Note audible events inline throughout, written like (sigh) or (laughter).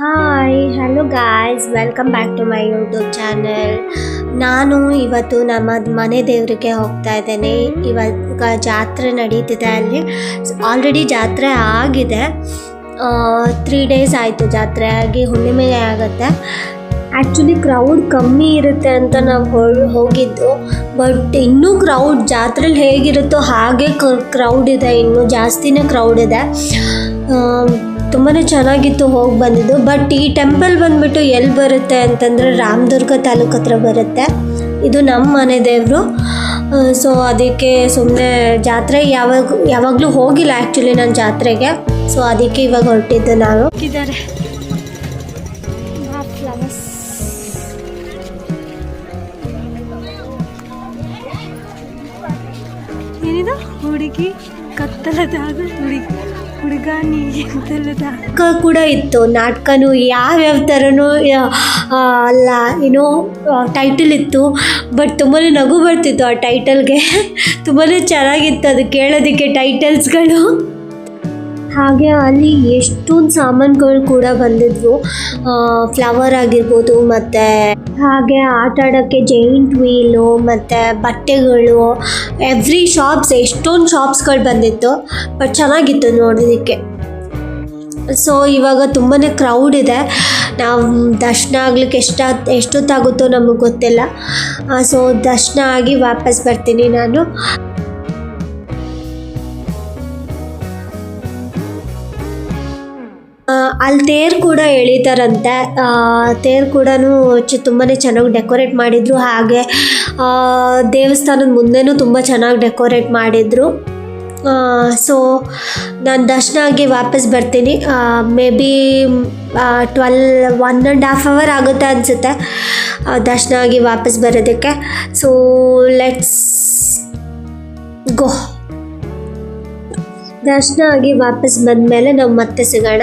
Hi hello guys welcome back to my YouTube channel ನಾನು ಇವತ್ತು ನಮ್ಮ ಮನೆ ದೇವರಿಗೆ ಹೋಗ್ತಾ ಇದ್ದೇನೆ. ಇವಾಗ ಜಾತ್ರೆ ನಡೀತಿದೆ ಅಲ್ಲಿ. ಆಲ್ರೆಡಿ ಜಾತ್ರೆ ಆಗಿದೆ. ತ್ರೀ ಡೇಸ್ ಆಯಿತು ಜಾತ್ರೆ ಆಗಿ, ಹುಣ್ಣಿಮೆ ಆಗುತ್ತೆ. ಆ್ಯಕ್ಚುಲಿ ಕ್ರೌಡ್ ಕಮ್ಮಿ ಇರುತ್ತೆ ಅಂತ ನಾವು ಹೋಗಿದ್ದು. ಬಟ್ ಇನ್ನೂ ಕ್ರೌಡ್ ಜಾತ್ರೆಲಿ ಹೇಗಿರುತ್ತೋ ಹಾಗೆ ಕ್ರೌಡ್ ಇದೆ. ಇನ್ನೂ ಜಾಸ್ತಿನೇ ಕ್ರೌಡ್ ಇದೆ. ತುಂಬಾ ಚೆನ್ನಾಗಿತ್ತು ಹೋಗಿ ಬಂದಿದ್ದು. ಬಟ್ ಈ ಟೆಂಪಲ್ ಬಂದ್ಬಿಟ್ಟು ಎಲ್ಲಿ ಬರುತ್ತೆ ಅಂತಂದರೆ ರಾಮದುರ್ಗ ತಾಲೂಕು ಹತ್ರ ಬರುತ್ತೆ. ಇದು ನಮ್ಮ ಮನೆ ದೇವರು. ಸೊ ಅದಕ್ಕೆ ಸುಮ್ಮನೆ ಜಾತ್ರೆ ಯಾವಾಗ, ಯಾವಾಗಲೂ ಹೋಗಿಲ್ಲ ಆ್ಯಕ್ಚುಲಿ ನಾನು ಜಾತ್ರೆಗೆ. ಸೊ ಅದಕ್ಕೆ ಇವಾಗ ಹೊರಟಿದ್ದು ನಾನು. ಹೋಗಿದ್ದಾರೆ ಹುಡುಗಿ, ಕತ್ತಲದಾಗ ಹುಡುಗಿ. ಹುಡುಗ ನಾಟಕ ಕೂಡ ಇತ್ತು. ನಾಟಕನೂ ಯಾವ್ಯಾವ ಥರನೂ ಅಲ್ಲ, ಏನೋ ಟೈಟಲ್ ಇತ್ತು. ಬಟ್ ತುಂಬಾ ನಗು ಬರ್ತಿತ್ತು ಆ ಟೈಟಲ್ಗೆ (laughs) ತುಂಬಾ ಚೆನ್ನಾಗಿತ್ತು ಅದು ಕೇಳೋದಕ್ಕೆ ಟೈಟಲ್ಸ್ಗಳು ಹಾಗೆ ಅಲ್ಲಿ ಎಷ್ಟೊಂದು ಸಾಮಾನುಗಳು ಕೂಡ ಬಂದಿದ್ವು. ಫ್ಲವರ್ ಆಗಿರ್ಬೋದು ಮತ್ತು ಹಾಗೆ ಆಟ ಆಡೋಕ್ಕೆ ಜೈಂಟ್ ವೀಲು ಮತ್ತು ಬಟ್ಟೆಗಳು ಎವ್ರಿ ಶಾಪ್ಸ್ ಎಷ್ಟೊಂದು ಶಾಪ್ಸ್ಗಳು ಬಂದಿತ್ತು ಬಟ್ ಚೆನ್ನಾಗಿತ್ತು ನೋಡೋದಕ್ಕೆ. ಸೊ ಇವಾಗ ತುಂಬಾ ಕ್ರೌಡ್ ಇದೆ. ನಾವು ದರ್ಶನ ಆಗ್ಲಿಕ್ಕೆ ಎಷ್ಟ, ಎಷ್ಟೊತ್ತಾಗುತ್ತೋ ನಮಗೆ ಗೊತ್ತಿಲ್ಲ. ಸೊ ದರ್ಶನ ಆಗಿ ವಾಪಸ್ ಬರ್ತೀನಿ ನಾನು. ಅಲ್ಲಿ ತೇರು ಕೂಡ ಎಳಿತಾರಂತೆ. ತೇರು ಕೂಡ ಚ ತುಂಬಾ ಚೆನ್ನಾಗಿ ಡೆಕೋರೇಟ್ ಮಾಡಿದರು. ಹಾಗೆ ದೇವಸ್ಥಾನದ ಮುಂದೆನೂ ತುಂಬ ಚೆನ್ನಾಗಿ ಡೆಕೋರೇಟ್ ಮಾಡಿದರು. ಸೊ, ನಾನು ದರ್ಶನ ಆಗಿ ವಾಪಸ್ ಬರ್ತೀನಿ. May be twelve, one and half hour ಆಗುತ್ತೆ ಅನಿಸುತ್ತೆ ದರ್ಶನ ಆಗಿ ವಾಪಸ್ ಬರೋದಕ್ಕೆ. So, let's go. ದರ್ಶನ ಆಗಿ ವಾಪಸ್ ಬಂದಮೇಲೆ ನಾವು ಮತ್ತೆ ಸಿಗೋಣ.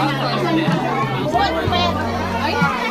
One pet.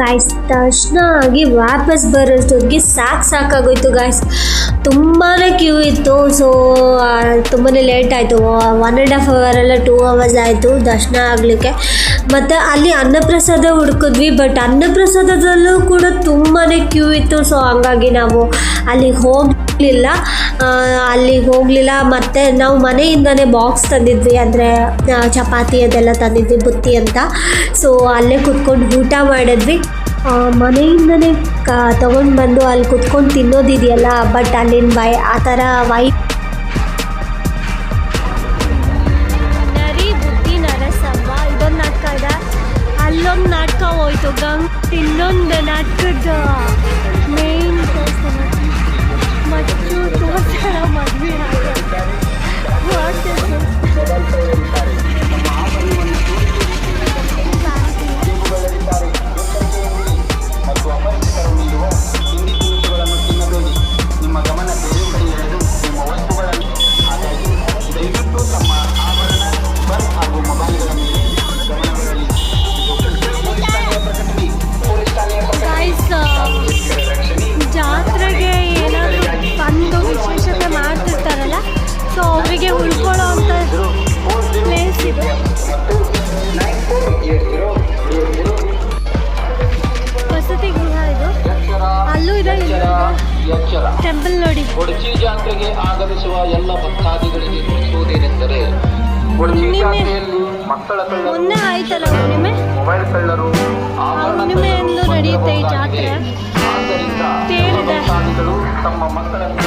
ಗಾಯ್ಸ್ ತಕ್ಷಣ ಆಗಿ ವಾಪಸ್ ಬರೋಷ್ಟೊತ್ತಿಗೆ ಸಾಕು ಸಾಕಾಗೋಯ್ತು ಗಾಯ್ಸ್ ತುಂಬಾ ಕ್ಯೂ ಇತ್ತು. ಸೊ ತುಂಬಾ ಲೇಟ್ ಆಯಿತು. ಒನ್ ಆ್ಯಂಡ್ ಹಾಫ್ ಅವರೆಲ್ಲ ಟೂ ಅವರ್ಸ್ ಆಯಿತು ದರ್ಶನ ಆಗಲಿಕ್ಕೆ. ಮತ್ತು ಅಲ್ಲಿ ಅನ್ನಪ್ರಸಾದ ಹುಡ್ಕಿದ್ವಿ ಬಟ್ ಅನ್ನಪ್ರಸಾದದಲ್ಲೂ ಕೂಡ ತುಂಬಾ ಕ್ಯೂ ಇತ್ತು. ಸೊ ಹಂಗಾಗಿ ನಾವು ಅಲ್ಲಿಗೆ ಹೋಗಲಿಲ್ಲ. ಅಲ್ಲಿಗೆ ಹೋಗಲಿಲ್ಲ. ಮತ್ತು ನಾವು ಮನೆಯಿಂದನೇ ಬಾಕ್ಸ್ ತಂದಿದ್ವಿ, ಅಂದರೆ ಚಪಾತಿ ಅದೆಲ್ಲ ತಂದಿದ್ವಿ, ಬುತ್ತಿ ಅಂತ. ಸೊ ಅಲ್ಲೇ ಕುತ್ಕೊಂಡು ಊಟ ಮಾಡಿದ್ವಿ. ಮನೆಯಿಂದನೇ ಕ, ತೊಗೊಂಡು ಬಂದು ಅಲ್ಲಿ ಕುತ್ಕೊಂಡು ತಿನ್ನೋದಿದೆಯಲ್ಲ ಬಟ್ ಅಲ್ಲಿನ ವೈ, ಆ ಥರ ವೈ ನರಿ ಬುದ್ಧಿ ನರಸಮ್ಮ, ಇದೊಂದು ನಾಟಕ ಇದೆ ಅಲ್ಲೊಂದು ನಾಟಕ ಹೋಯ್ತು, ಗಂಗ್ ಇನ್ನೊಂದು ನಾಟಕದ. ಮೇನ್ ಮಚ್ಚು ತೋರ್ಸಳ ಮದುವೆ ಆಗುತ್ತೆ ಜಾತ್ರೆಗೆ ಆಗಮಿಸುವ ಎಲ್ಲ ಭಕ್ತಾದಿಗಳಿಗೆ ತಿಳಿಸುವುದೇನೆಂದರೆ ಜಾತ್ರೆಯಲ್ಲಿ ಮಕ್ಕಳ ಕಳ್ಳರು ಮೊನ್ನೆ ಆಯ್ತಲ್ಲ ಹುಣ್ಣಿಮೆ ಮೊಬೈಲ್ ಕಳ್ಳರು ಆಭರಣ ಹುಣ್ಣಿಮೆಯಂದು ನಡೆಯುತ್ತೆ ಈ ಜಾತ್ರೆ. ಆದ್ದರಿಂದ ಭಕ್ತಾದಿಗಳು ತಮ್ಮ ಮಕ್ಕಳನ್ನು